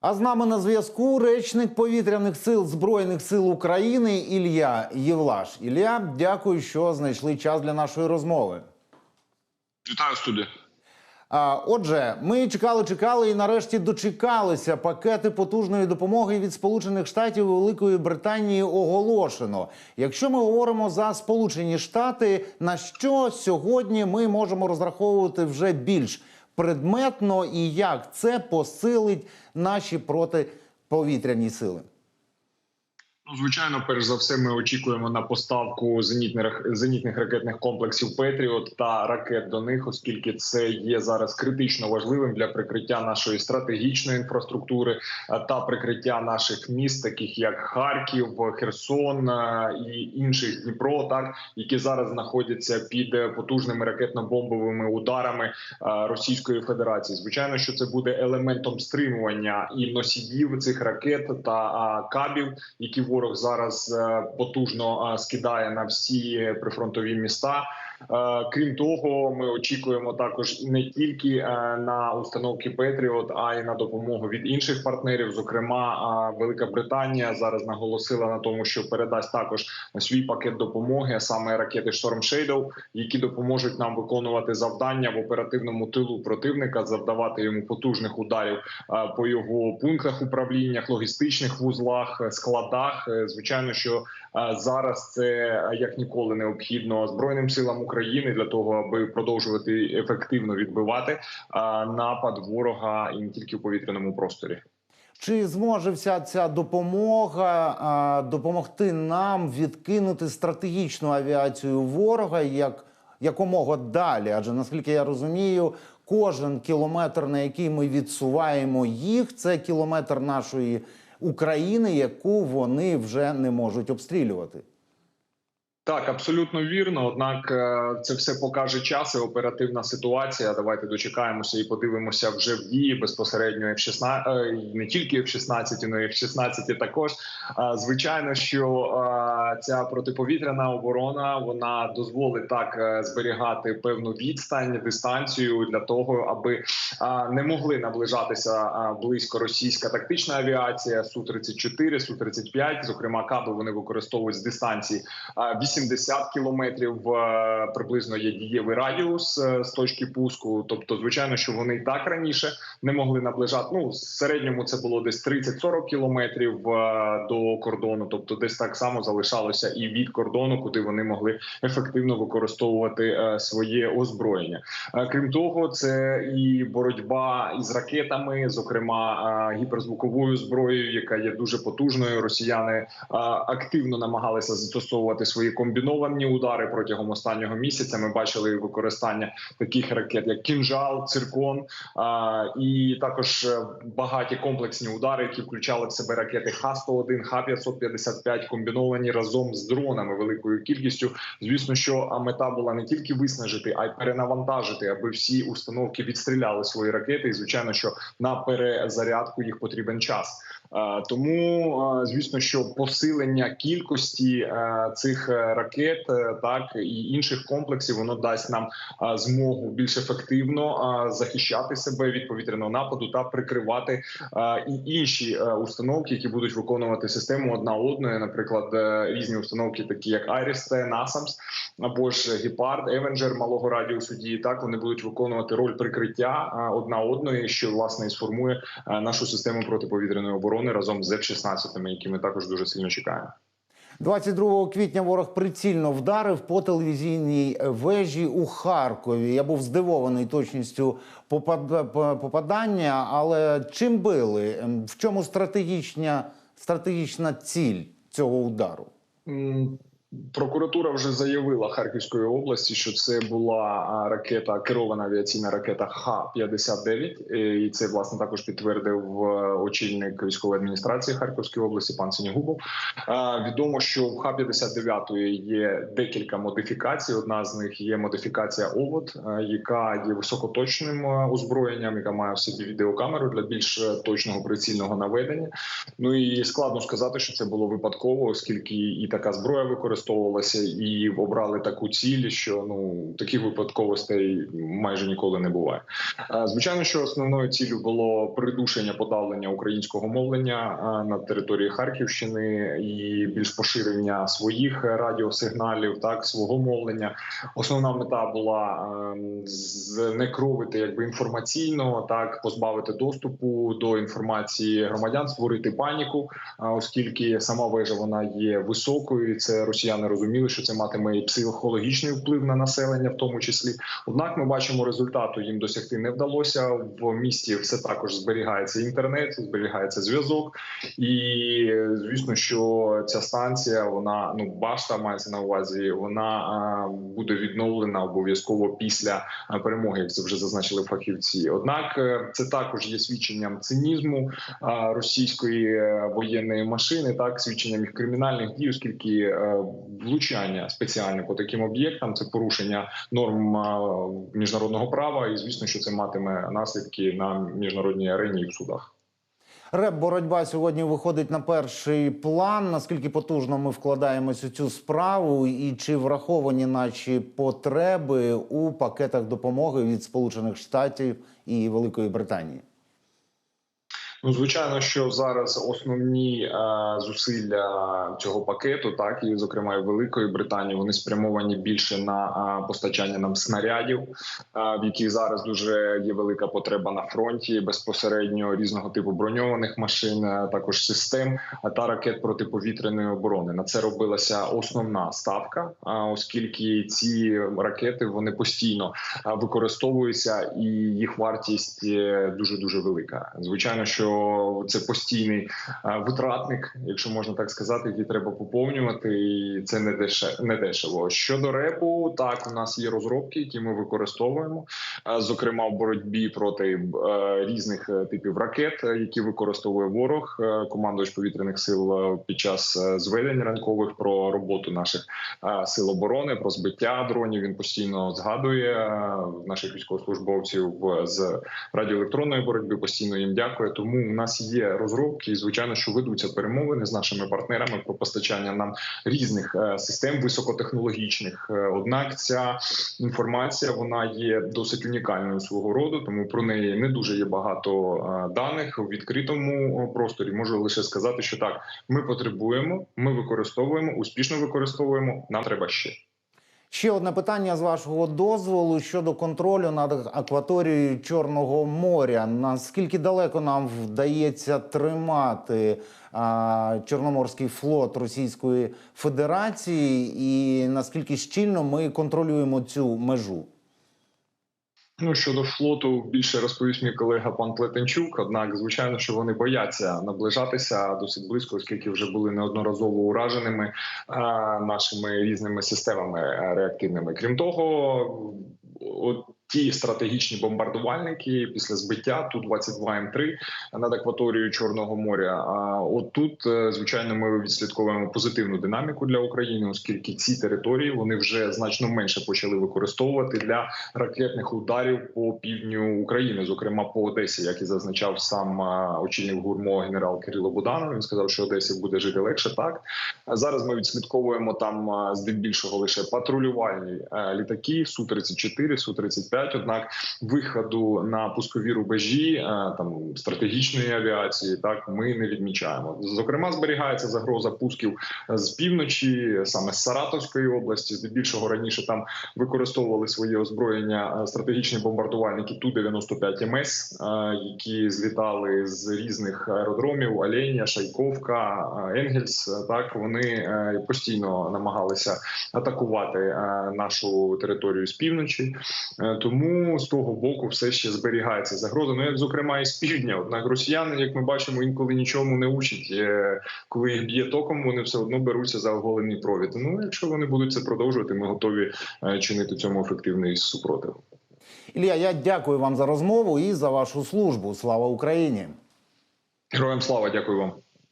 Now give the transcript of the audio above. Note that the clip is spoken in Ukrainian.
А з нами на зв'язку речник повітряних сил Збройних сил України Ілля Євлаш. Ілля, дякую, що знайшли час для нашої розмови. Вітаю студію. Отже, ми чекали, чекали і нарешті дочекалися. Пакети потужної допомоги від Сполучених Штатів і Великої Британії оголошено. Якщо ми говоримо за Сполучені Штати, на що сьогодні ми можемо розраховувати вже більш предметно і як це посилить наші протиповітряні сили? Ну, звичайно, перш за все, ми очікуємо на поставку зенітних зенітних ракетних комплексів Петріот та ракет до них, оскільки це є зараз критично важливим для прикриття нашої стратегічної інфраструктури та прикриття наших міст, таких як Харків, Херсон і інших Дніпро, так які зараз знаходяться під е, потужними ракетно-бомбовими ударами Російської Федерації. Звичайно, що це буде елементом стримування і носіїв цих ракет та кабів, які ворог зараз е, потужно е, скидає на всі прифронтові міста. Е, Крім того, ми очікуємо також не тільки е, на установки Петріот, а й на допомогу від інших партнерів. Зокрема, е, Велика Британія зараз наголосила на тому, що передасть також свій пакет допомоги, а саме ракети Storm Shadow, які допоможуть нам виконувати завдання в оперативному тилу противника, завдавати йому потужних ударів по його пунктах управління, логістичних вузлах, складах. Звичайно, що зараз це е, як ніколи необхідно збройним силам України для того, аби продовжувати ефективно відбивати напад ворога і не тільки в повітряному просторі. Чи зможе вся ця допомога допомогти нам відкинути стратегічну авіацію ворога як якомога далі? Адже наскільки я розумію, кожен кілометр, на який ми відсуваємо їх, це кілометр нашої України, яку вони вже не можуть обстрілювати. Так, абсолютно вірно. Однак е, це все покаже час і оперативна ситуація. Давайте дочекаємося і подивимося вже в дії безпосередньо F-16, е, не тільки F-16, але й F-16 також. Е, звичайно, що ця протиповітряна оборона вона дозволить так зберігати певну відстань, дистанцію для того, аби не могли наближатися близько російська тактична авіація Су 34 Су 35 Зокрема, каби вони використовують з дистанції 8 70 кілометрів е, приблизно є дієвий радіус е, з точки пуску. Тобто, звичайно, що вони і так раніше не могли наближати. Ну в середньому це було десь 30-40 кілометрів е, до кордону, тобто десь так само залишалося і від кордону, куди вони могли ефективно використовувати своє озброєння. Крім того, це і боротьба із ракетами, зокрема гіперзвуковою зброєю, яка є дуже потужною. Росіяни активно намагалися застосовувати свої комплексні комбіновані удари протягом останнього місяця. Ми бачили використання таких ракет, як кінжал, циркон і також е, багаті комплексні удари, які включали в себе ракети Х-101, Х-555, комбіновані разом з дронами великою кількістю. Звісно, що мета була не тільки виснажити, а й перенавантажити, аби всі установки відстріляли свої ракети. І звичайно, що на перезарядку їх потрібен час. Е, Тому е, звісно, що посилення кількості е, цих ракет, так і інших комплексів, воно дасть нам змогу більш ефективно захищати себе від повітряного нападу та прикривати і інші установки, які будуть виконувати систему одна одної, наприклад, різні установки, такі як Айріс, Насамс або ж Гепард, Евенджер малого радіусу дії. Так вони будуть виконувати роль прикриття одна одної, що власне і сформує нашу систему протиповітряної оборони разом з F-16, які ми також дуже сильно чекаємо. 22 квітня ворог прицільно вдарив по телевізійній вежі у Харкові. Я був здивований точністю попад- попадання, але чим били? Ем, В чому стратегічна, стратегічна ціль цього удару? Прокуратура вже заявила Харківської області, що це була ракета, керована авіаційна ракета Х-59. Е, І це власне також підтвердив е, очільник військової адміністрації Харківської області, пан Синігубов. Е, Відомо, що в Х-59 є декілька модифікацій. Одна з них є модифікація ОВОД, е, яка є високоточним озброєнням, яка має в собі відеокамеру для більш точного прицільного наведення. Ну і складно сказати, що це було випадково, оскільки і така зброя використовується використовувалася і обрали таку ціль, що ну таких випадковостей майже ніколи не буває. Е, Звичайно, що основною ціллю було придушення подавлення українського мовлення е, на території Харківщини і більш поширення своїх радіосигналів, так свого мовлення. Основна мета була ем, знекровити якби інформаційно, так позбавити доступу до інформації громадян, створити паніку, оскільки сама вежа вона є високою. і Це росіяни розуміли, що це матиме і психологічний вплив на населення, в тому числі. Однак, ми бачимо результату їм досягти не вдалося. В місті все також зберігається інтернет, зберігається зв'язок, і звісно, що ця станція, вона ну башта мається на увазі, вона буде відновлена обов'язково після перемоги, як це вже зазначили фахівці. Однак е, це також є свідченням цинізму російської е, воєнної машини, так свідченням їх кримінальних дій, оскільки е, влучання спеціально по таким об'єктам це порушення норм міжнародного права, і звісно, що це матиме наслідки на міжнародній арені і в судах. Реп боротьба сьогодні виходить на перший план. Наскільки потужно ми вкладаємось у цю справу, і чи враховані наші потреби у пакетах допомоги від Сполучених Штатів і Великої Британії? Ну, звичайно, що зараз основні е, зусилля цього пакету, так і зокрема і Великої Британії, вони спрямовані більше на е, постачання нам снарядів, е, в яких зараз дуже є велика потреба на фронті, безпосередньо різного типу броньованих машин, е, також систем та ракет протиповітряної оборони. На це робилася основна ставка, е, оскільки ці ракети вони постійно е, використовуються, і їх вартість дуже дуже велика. Звичайно, що це постійний е, витратник, якщо можна так сказати, який треба поповнювати, і це не дешево. Не дешево. Щодо репу, так у нас є розробки, які ми використовуємо, е, зокрема в боротьбі проти е, різних типів ракет, які використовує ворог, командувач повітряних сил під час зведень ранкових про роботу наших сил оборони, про збиття дронів. Він постійно згадує наших військовослужбовців з радіоелектронної боротьби. Постійно їм дякує. Тому у нас є розробки, і звичайно, що ведуться перемовини з нашими партнерами про постачання нам різних е, систем високотехнологічних. Е, Однак ця інформація вона є досить унікальною свого роду, тому про неї не дуже є багато е, даних у відкритому просторі. Можу лише сказати, що так ми потребуємо, ми використовуємо, успішно використовуємо. Нам треба ще. Ще одне питання з вашого дозволу щодо контролю над акваторією Чорного моря. Наскільки далеко нам вдається тримати а, Чорноморський флот Російської Федерації, і наскільки щільно ми контролюємо цю межу? Ну щодо флоту більше розповість мій колега пан Плетенчук. Однак, звичайно, що вони бояться наближатися досить близько, оскільки вже були неодноразово ураженими а, нашими різними системами е, реактивними. Крім того, от ті стратегічні бомбардувальники після збиття ту 22 М3 над акваторією Чорного моря. А от тут, е, звичайно, ми відслідковуємо позитивну динаміку для України, оскільки ці території вони вже значно менше почали використовувати для ракетних ударів по півдню України, зокрема по Одесі, як і зазначав сам очільник гурмо генерал Кирило Буданов. Він сказав, що Одесі буде жити легше. Так зараз ми відслідковуємо там а, здебільшого лише патрулювальні літаки су 34 су 35 Однак виходу на пускові рубежі там стратегічної авіації, так ми не відмічаємо. Зокрема, зберігається загроза пусків з півночі, саме з Саратовської області. Здебільшого раніше там використовували своє озброєння е, стратегічні бомбардувальники ту 95 МС, е, які злітали з різних аеродромів: Оленя, Шайковка, е, Енгельс. Е, Так вони е, постійно намагалися атакувати е, нашу територію з півночі. Тому з того боку все ще зберігається загроза. Ну як зокрема і з півдня. Однак росіяни, як ми бачимо, інколи нічому не учать. Е, Коли їх б'є током, вони все одно беруться за оголений провід. Ну якщо вони будуть це продовжувати, ми готові е, чинити цьому ефективний супротив. Ілля, я дякую вам за розмову і за вашу службу. Слава Україні! Героям слава, дякую вам.